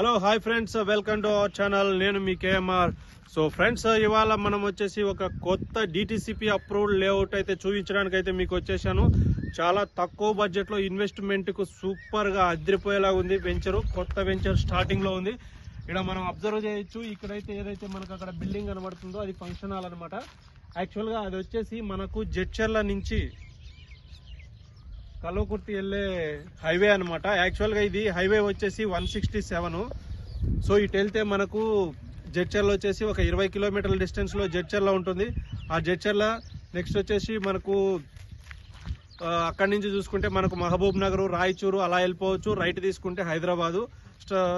Hello hi friends welcome to our channel నేను మీ KMR so friends ఇవాళ మనం వచ్చేసి ఒక కొత్త డిటిసిపి అప్రూవ్డ్ లేఅవుట్ అయితే చూపించడానికి అయితే మీకు వచ్చేసాను. చాలా తక్కువ బడ్జెట్లో ఇన్వెస్ట్మెంట్కు సూపర్గా అదిరిపోయేలా ఉంది. వెంచరు కొత్త వెంచర్ స్టార్టింగ్లో ఉంది. ఇక్కడ మనం అబ్జర్వ్ చేయొచ్చు. ఇక్కడైతే ఏదైతే మనకు అక్కడ బిల్డింగ్ కనబడుతుందో అది ఫంక్షన్ హాల్ అనమాట యాక్చువల్గా అది వచ్చేసి మనకు జడ్చర్ల నుంచి కల్వకుర్తి వెళ్ళే హైవే అనమాట యాక్చువల్గా ఇది హైవే వచ్చేసి వన్ సిక్స్టీ సెవెన్. సో ఇటు వెళ్తే మనకు జడ్చర్ల వచ్చేసి ఒక ఇరవై కిలోమీటర్ల డిస్టెన్స్లో జడ్చర్ల ఉంటుంది. ఆ జడ్చర్ల నెక్స్ట్ వచ్చేసి మనకు అక్కడి నుంచి చూసుకుంటే మనకు మహబూబ్ నగర్ రాయచూరు అలా వెళ్ళిపోవచ్చు. రైట్ తీసుకుంటే హైదరాబాదు.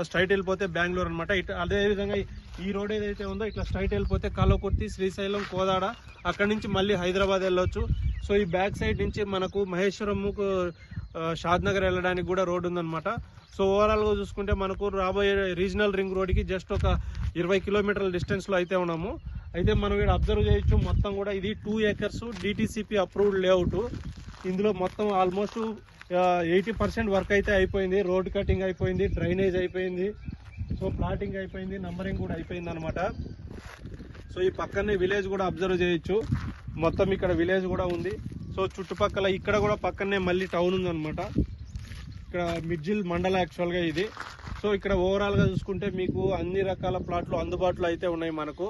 స్ట్రైట్ వెళ్ళిపోతే బెంగళూరు అనమాట ఇటు అదేవిధంగా ఈ రోడ్ ఏదైతే ఉందో ఇట్లా స్ట్రైట్ వెళ్ళిపోతే కల్వకుర్తి శ్రీశైలం కోదాడ అక్కడి నుంచి మళ్ళీ హైదరాబాద్ వెళ్ళొచ్చు. సో ఈ బ్యాక్ సైడ్ నుంచి మనకు మహేశ్వరంకు షాద్ నగర్ వెళ్ళడానికి కూడా రోడ్ ఉందన్నమాట. సో ఓవరాల్గా చూసుకుంటే మనకు రాబోయే రీజనల్ రింగ్ రోడ్కి జస్ట్ ఒక ఇరవై కిలోమీటర్ల డిస్టెన్స్లో అయితే ఉన్నాము. అయితే మనం ఇక్కడ అబ్జర్వ్ చేయొచ్చు మొత్తం కూడా ఇది two acres DTCP approved layout ఇందులో మొత్తం ఆల్మోస్ట్ ఎయిటీ పర్సెంట్ వర్క్ అయితే అయిపోయింది. రోడ్ కటింగ్ అయిపోయింది డ్రైనేజ్ అయిపోయింది. సో ప్లాటింగ్ అయిపోయింది నంబరింగ్ కూడా అయిపోయింది అనమాట సో ఈ పక్కనే విలేజ్ కూడా అబ్జర్వ్ చేయొచ్చు. మొత్తం ఇక్కడ విలేజ్ కూడా ఉంది. సో చుట్టుపక్కల ఇక్కడ కూడా పక్కనే మళ్ళీ టౌన్ ఉందన్నమాట. ఇక్కడ మిడ్జిల్ మండల యాక్చువల్గా ఇది. సో ఇక్కడ ఓవరాల్గా చూసుకుంటే మీకు అన్ని రకాల ప్లాట్లు అందుబాటులో అయితే ఉన్నాయి మనకు.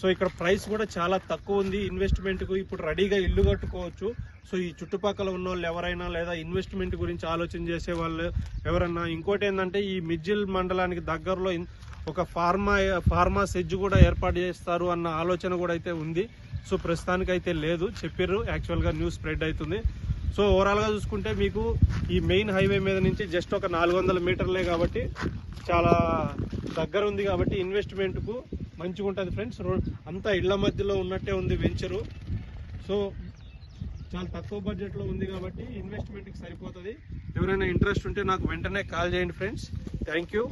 సో ఇక్కడ ప్రైస్ కూడా చాలా తక్కువ ఉంది. ఇన్వెస్ట్మెంట్కు ఇప్పుడు రెడీగా ఇల్లు కట్టుకోవచ్చు. సో ఈ చుట్టుపక్కల ఉన్న వాళ్ళు ఎవరైనా లేదా ఇన్వెస్ట్మెంట్ గురించి ఆలోచన చేసే వాళ్ళు ఎవరన్నా ఇంకోటి ఏంటంటే ఈ మిడ్జిల్ మండలానికి దగ్గరలో ఒక ఫార్మా ఫార్మా సెజ్ కూడా ఏర్పాటు చేస్తారు అన్న ఆలోచన కూడా అయితే ఉంది. సో ప్రస్తుతానికి అయితే లేదు చెప్పారు యాక్చువల్గా న్యూస్ స్ప్రెడ్ అవుతుంది. సో ఓవరాల్గా చూసుకుంటే మీకు ఈ మెయిన్ హైవే మీద నుంచి జస్ట్ ఒక నాలుగు వందల మీటర్లే కాబట్టి చాలా దగ్గర ఉంది కాబట్టి ఇన్వెస్ట్మెంట్కు మంచిగా ఉంటుంది ఫ్రెండ్స్ అంతా ఇళ్ళ మధ్యలో ఉన్నట్టే ఉంది వెంచరు సో చాలా తక్కువ బడ్జెట్లో ఉంది కాబట్టి ఇన్వెస్ట్మెంట్కి సరిపోతుంది. ఎవరైనా ఇంట్రెస్ట్ ఉంటే నాకు వెంటనే కాల్ చేయండి ఫ్రెండ్స్ థ్యాంక్ యూ